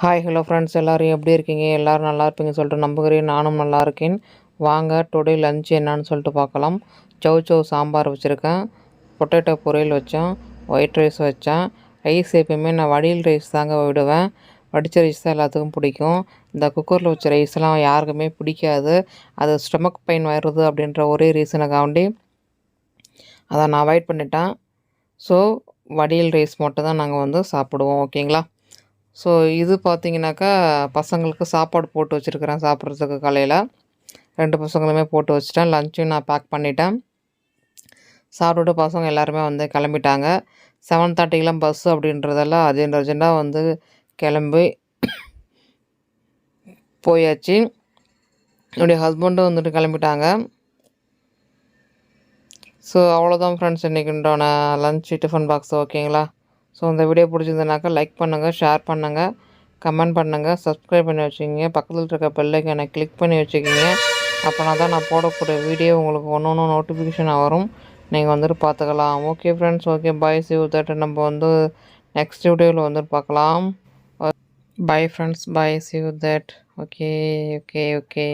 Hi hello friends எல்லோரும் எப்படி இருக்கீங்க? எல்லோரும் நல்லா இருப்பீங்கன்னு சொல்லிட்டு நம்புகிறேன். நானும் நல்லா இருக்கேன். வாங்க டுடே லஞ்ச் என்னன்னு சொல்லிட்டு பார்க்கலாம். சவு சௌ சாம்பார் வச்சுருக்கேன். பொட்டேட்டோ பொரியல் வச்சேன். ஒயிட் ரைஸ் வச்சேன். ரைஸ் எப்பயுமே நான் வடியல் ரைஸ் தாங்க விடுவேன். வடித்த ரைஸ் தான் எல்லாத்துக்கும் பிடிக்கும். இந்த குக்கரில் வச்ச ரைஸ்லாம் யாருக்குமே பிடிக்காது. அது ஸ்டொமக் பெயின் வருது அப்படின்ற ஒரே ரீசனுக்காண்டி அதை நான் அவாய்ட் பண்ணிட்டேன். ஸோ வடியல் ரைஸ் மட்டும் தான் நாங்கள் வந்து சாப்பிடுவோம். ஓகேங்களா ஸோ இது பார்த்திங்கனாக்கா பசங்களுக்கு சாப்பாடு போட்டு வச்சுருக்கிறேன் சாப்பிட்றதுக்கு காலையில். ரெண்டு பசங்களுமே போட்டு வச்சுட்டேன். லஞ்சும் நான் பேக் பண்ணிட்டேன். சாப்பிட்டுட்டு பசங்க எல்லாருமே வந்து கிளம்பிட்டாங்க. செவன் தேர்ட்டிக்கெலாம் பஸ்ஸு அப்படின்றதெல்லாம் அர்ஜென்ட் அர்ஜெண்ட்டாக வந்து கிளம்பி போயாச்சு. என்னுடைய ஹஸ்பண்டும் வந்துட்டு கிளம்பிட்டாங்க. ஸோ அவ்வளோதான் ஃப்ரெண்ட்ஸ் இன்றைக்குண்டான லன்ச் டிஃபன் பாக்ஸ் ஓகேங்களா ஸோ இந்த வீடியோ பிடிச்சிருந்தனாக்கா லைக் பண்ணுங்கள் ஷேர் பண்ணுங்கள் கமெண்ட் பண்ணுங்கள் சப்ஸ்கிரைப் பண்ணி வச்சுக்கிங்க. பக்கத்தில் இருக்க பெல்லைக்கானை கிளிக் பண்ணி வச்சுக்கிங்க. அப்போனா தான் நான் போடக்கூடிய வீடியோ உங்களுக்கு ஒன்று ஒன்று நோட்டிஃபிகேஷனாக வரும். நீங்கள் வந்துட்டு பார்த்துக்கலாம். Okay friends okay bye see that நம்ம வந்து நெக்ஸ்ட் வீடியோவில் வந்துட்டு பார்க்கலாம். Bye friends bye see that okay okay okay